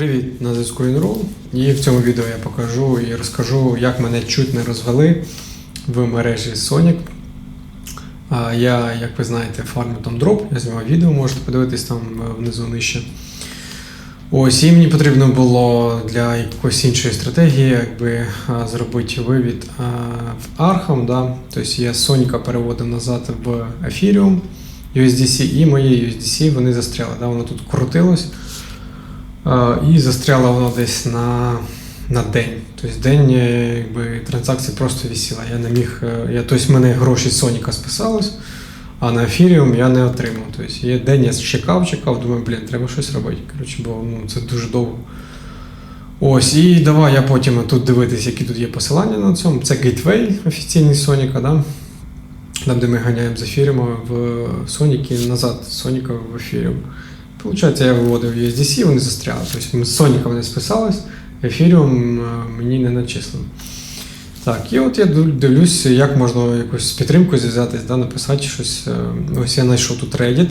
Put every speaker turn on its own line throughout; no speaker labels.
Привіт, на зв'язку Інру. І в цьому відео я покажу і розкажу, як мене чуть не розвели в мережі Sonic. Я, як ви знаєте, фармю там дроп, я знімав відео, можете подивитись там е, внизу нижче. Ось, і мені потрібно було для якоїсь іншої стратегії якби, зробити вивід в Arkham. Да? Тобто я Соніка переводив назад в Ethereum USDC і мої USDC вони застряли. Да? Воно тут крутилось. І застряло воно десь на, на день. Тобто день е, якби, транзакції просто висіла. Я не міг. е, Я, тобто в мене гроші з Соніка списались, а на ефіріум я не отримав. Тобто є день я чекав, чекав, думаю, блін, треба щось робити. Коротше, бо ну, це дуже довго. Ось, і давай я потім тут дивитись, які тут є посилання на цьому. Це Gateway офіційний Соніка, да? там, де ми ганяємо з ефіріума в Соніки назад Соніка в ефіріум. Получається, я виводив USDC, вони застряли. Тобто з Соніком не списались, ефіріум е, мені не начислено. Так, і от я дивлюсь, як можна якось з підтримкою зв'язатись, да, написати щось. е, Ось я знайшов тут Reddit.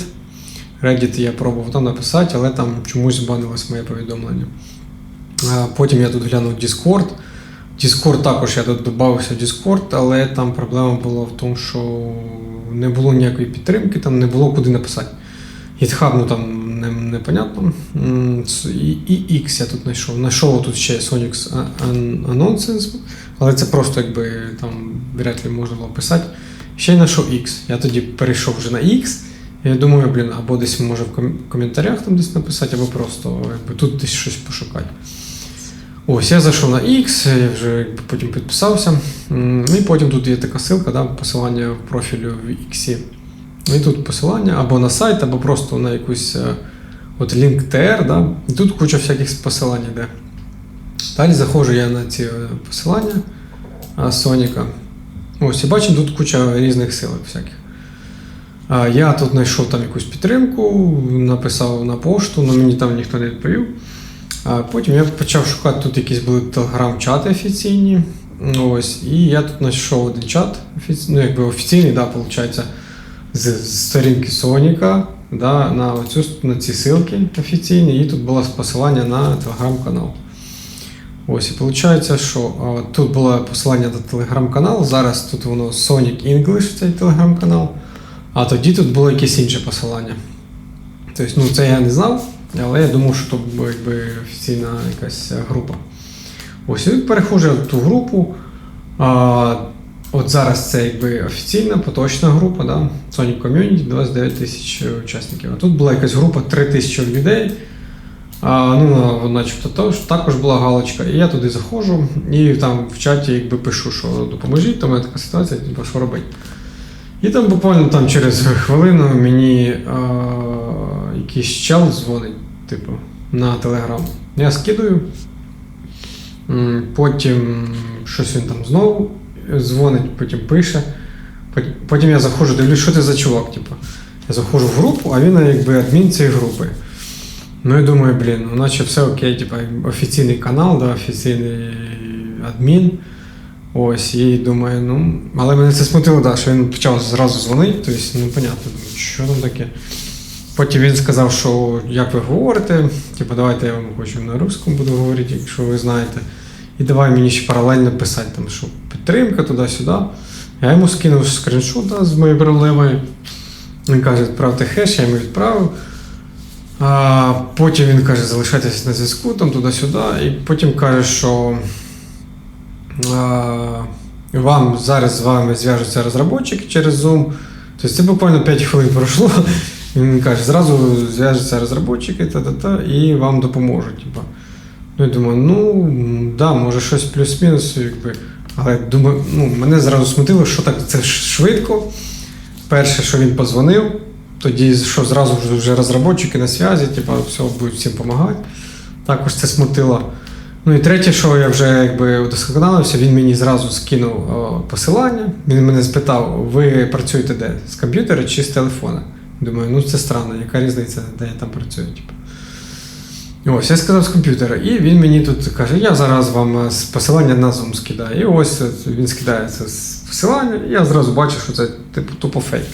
Reddit я пробував там написати, але там чомусь банилось моє повідомлення. Потім я тут глянув Discord. Discord також я тут додався в Discord, але там проблема була в тому, що не було ніякої підтримки, там не було куди написати. GitHub, ну там непонятно. І, X я тут знайшов. Знайшов тут ще Sonic Annonces, але це просто якби там вряд ли можна було писати. Ще й знайшов X. Я тоді перейшов вже на X. Я думаю, блін, або десь може в коментарях там десь написати, або просто якби, тут десь щось пошукати. Ось, я зайшов на X, я вже якби, потім підписався. М, І потім тут є така ссылка, да, посилання в профілю в X. І тут посилання або на сайт, або просто на якусь е, от link.tr, да? і тут куча всяких посилань йде. Далі заходжу я на ці е, посилання а, Соніка. Ось, і бачу, тут куча різних силок всяких. Я тут знайшов там якусь підтримку, написав на пошту, але мені там ніхто не відповів. Потім я почав шукати тут якісь були телеграм-чати офіційні. Ось, і я тут знайшов один чат, офіці... ну, якби офіційний, да, виходить, з, сторінки Соніка да, на, оцю, на ці ссылки офіційні, і тут було посилання на телеграм-канал. Ось, і виходить, що а, тут було посилання на телеграм-канал, зараз тут воно Sonic English, цей телеграм-канал, а тоді тут було якесь інше посилання. Тобто, ну, це я не знав, але я думав, що то була якби офіційна якась е, група. Ось і переходжу в ту групу. А, от зараз це якби офіційна поточна група, да? Sonic Community 29 тисяч учасників. А тут була якась група 3 тисячі людей. А, ну, начебто також була галочка. І я туди заходжу і там в чаті якби пишу, що допоможіть, там така ситуація, типу, що робити. І там буквально там через хвилину мені а, якийсь чел дзвонить, типу, на телеграм. Я скидую. Потім щось він там знову дзвонить, потім пише. Потім я заходжу, дивлюсь, що це за чувак. Типу. Я заходжу в групу, а він якби адмін цієї групи. Ну і думаю, блін, ну наче все окей, типу, офіційний канал, да, офіційний адмін. Ось, і думаю, ну. Але мене це смутило, да, що він почав зразу дзвонити, тобто непонятно, що там таке. Потім він сказав, що як ви говорите, типу, давайте я вам хочу на русскому буду говорити, якщо ви знаєте. І давай мені ще паралельно писати, там, що підтримка туди-сюди. Я йому скинув скріншот з моєю проблемою. Він каже, відправте хеш, я йому відправив. А, потім він каже, залишайтеся на зв'язку, там туди-сюди. І потім каже, що а, вам зараз з вами зв'яжуться розробники через Zoom. Тобто це буквально 5 хвилин пройшло. Він каже, зразу зв'яжуться розробники та-та-та, і вам допоможуть. Ну, я думаю, ну да, може щось плюс-мінус, якби. Але думаю, ну, мене зразу смутило, що так це швидко. Перше, що він позвонив, тоді що зразу вже, розробники на зв'язі, типу, все будуть всім допомагати. Також це смутило. Ну і третє, що я вже якби удосконалився, він мені зразу скинув о, посилання. Він мене спитав: ви працюєте де? З комп'ютера чи з телефона? Думаю, ну це странно, яка різниця, де я там працюю. Типу. Ось, я сказав з комп'ютера, і він мені тут каже: я зараз вам е, посилання на Zoom скидаю. І ось він скидає це посилання, і я зразу бачу, що це типу тупо фейк.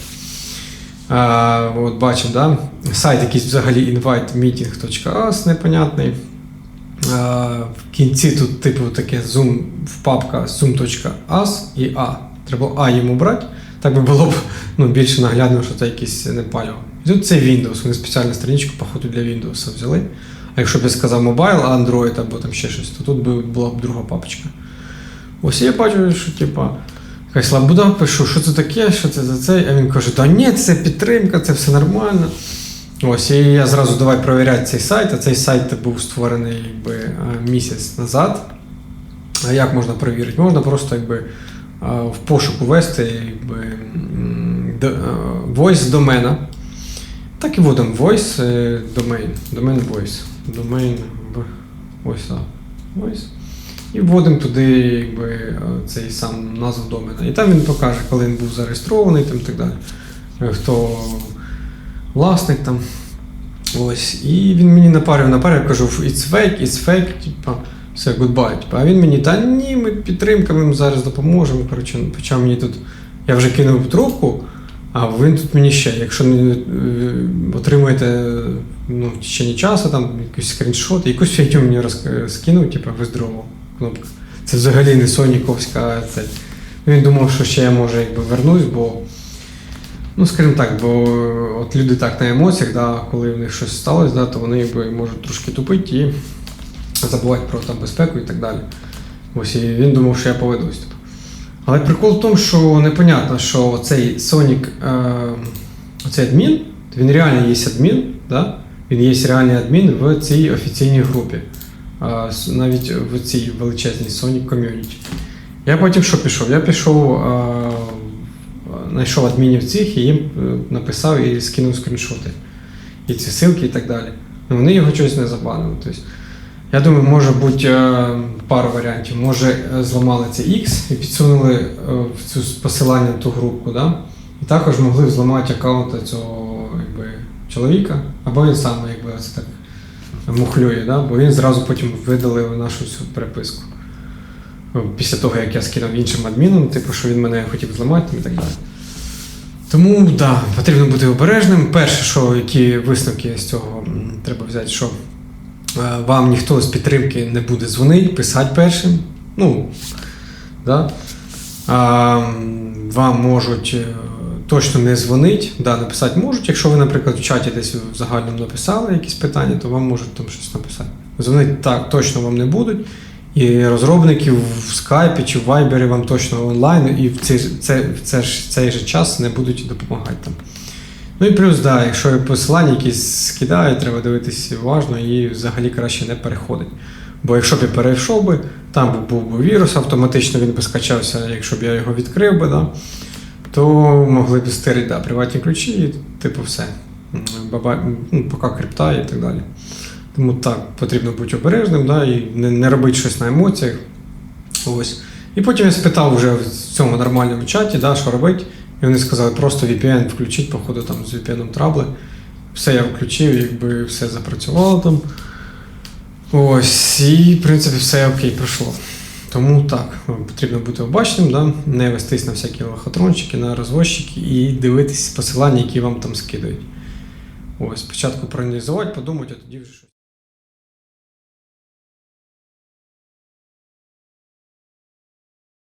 А, от бачив, да? сайт якийсь взагалі invitemeeting.us непонятний. в кінці тут, типу, таке zoom в папка zoom.as і A. Треба А йому брати. Так би було б ну, більше наглядно, що це якийсь не паліво. І тут це Windows. Вони спеціальну страничку, походу, для Windows взяли. А якщо б я сказав Mobile, Android або там ще щось, то тут би була б друга папочка. Ось я бачу, що типа. Якась лабуда пишу, що це таке, що це за це. А він каже, та ні, це підтримка, це все нормально. Ось, і я зразу давай перевіряти цей сайт, а цей сайт був створений якби, е, місяць назад. А як можна перевірити? Можна просто якби, е, в пошук ввести якби, е, voice домена. Так і вводимо voice domain. Domain voice. Domain в- ось так. Voice. І вводимо туди якби, е, цей сам назву домена. І там він покаже, коли він був зареєстрований там, так далі. Е, Хто власник там. Ось. І він мені напарив, напарив, кажу, it's fake, it's fake, типа, все, goodbye. Типа. А він мені, та ні, ми підтримка, ми зараз допоможемо. Коротше, почав мені тут. Я вже кинув трубку, а він тут мені ще, якщо не е, отримуєте ну, в течение часу, там якийсь скріншот, якусь фігню мені роз- скинув, типу, withdraw кнопка. Це взагалі не Соніковська. Це. Ну, Він думав, що ще я може якби вернусь, бо. Ну, скажімо так, бо от люди так на емоціях, да, коли в них щось сталося, да, то вони якби можуть трошки тупити і забувати про там, безпеку і так далі. Ось і він думав, що я поведусь. Але прикол в тому, що непонятно, що цей Sonic, е, оцей адмін, він реально є адмін, да? він є реальний адмін в цій офіційній групі. Навіть в цій величезній Sonic Community. Я потім що пішов? Я пішов, е, знайшов адмінів цих і їм е, написав і скинув скріншоти. І ці ссылки і так далі. Ну, вони його щось не забанили. Тобто, я думаю, може бути пару варіантів. Може, е, зламали це X і підсунули е, в цю посилання в ту групу, да? і також могли зламати аккаунт цього якби, чоловіка, або він сам якби, це так мухлює, да? бо він зразу потім видалив нашу всю переписку. Ну, Після того, як я скинув іншим адмінам, типу, що він мене хотів зламати і так далі. Тому так, да, потрібно бути обережним. Перше, що які висновки з цього треба взяти, що е, вам ніхто з підтримки не буде дзвонити, писати першим. Ну, да. а, вам можуть е, точно не дзвонити, да, написати можуть. Якщо ви, наприклад, в чаті десь в загальному написали якісь питання, то вам можуть там щось написати. Дзвонити так точно вам не будуть. І розробників в скайпі чи в вайбері вам точно онлайн, і в цей, це, в це ж, цей же час не будуть допомагати там. Ну і плюс, да, якщо посилання якісь скидають, треба дивитися уважно і взагалі краще не переходить. Бо якщо б я перейшов би, там був би вірус, автоматично він би скачався, якщо б я його відкрив би, да, то могли б стирити да, приватні ключі, і типу все. Баба, ну, поки крипта і так далі. Тому так, потрібно бути обережним, да, і не, не робити щось на емоціях. Ось. І потім я спитав вже в цьому нормальному чаті, да, що робити. І вони сказали, просто VPN включіть, походу там з VPN трабли. Все я включив, якби все запрацювало там. Ось, і в принципі все окей пройшло. Тому так, потрібно бути обачним, да? не вестись на всякі лохотрончики, на розвозчики і дивитись посилання, які вам там скидають. Ось, спочатку проаналізувати, подумати, а тоді вже.